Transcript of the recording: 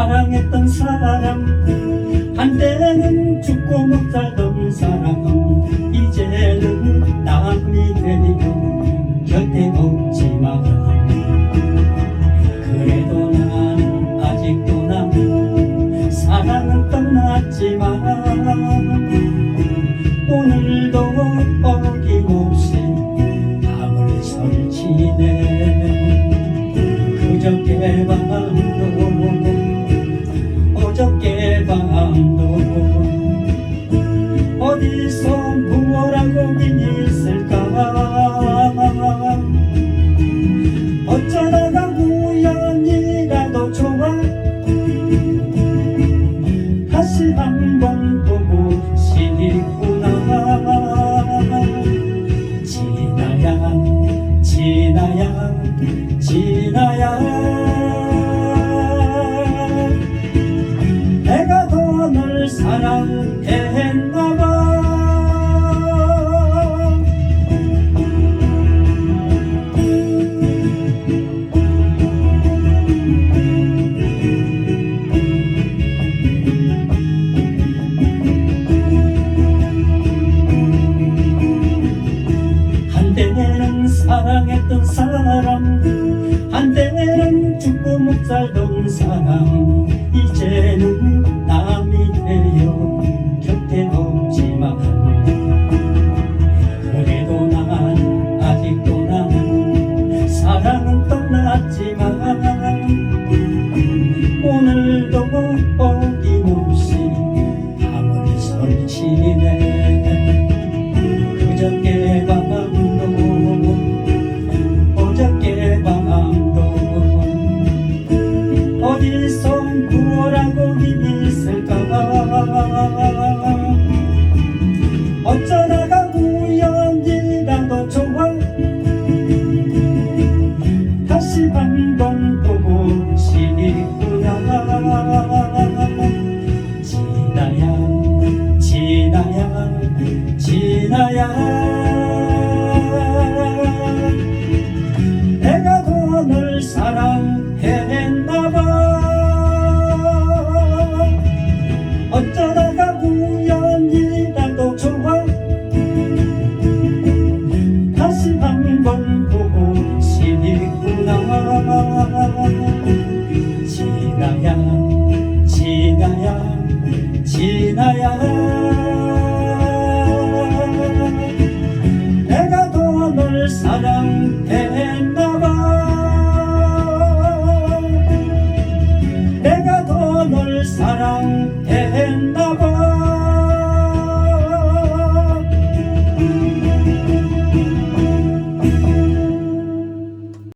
사랑했던 사람 한때는 죽고 못 살던 사람 이제는 남이 되면 곁에 없지 마 그래도 나는 아직도 남은 사랑은 떠났지만 지나야 해. 내가 더 널 사랑했나? 살던 사람 이제는 남이 되어 곁에 없지만. 그래도 난 아직도 나는 사랑은 떠났지만. 지나야 내가 더 널 사랑했나봐. 어쩌다가 우연히 나도 좋아. 다시 한 번 보고 싶구나. 지나야 Yeah.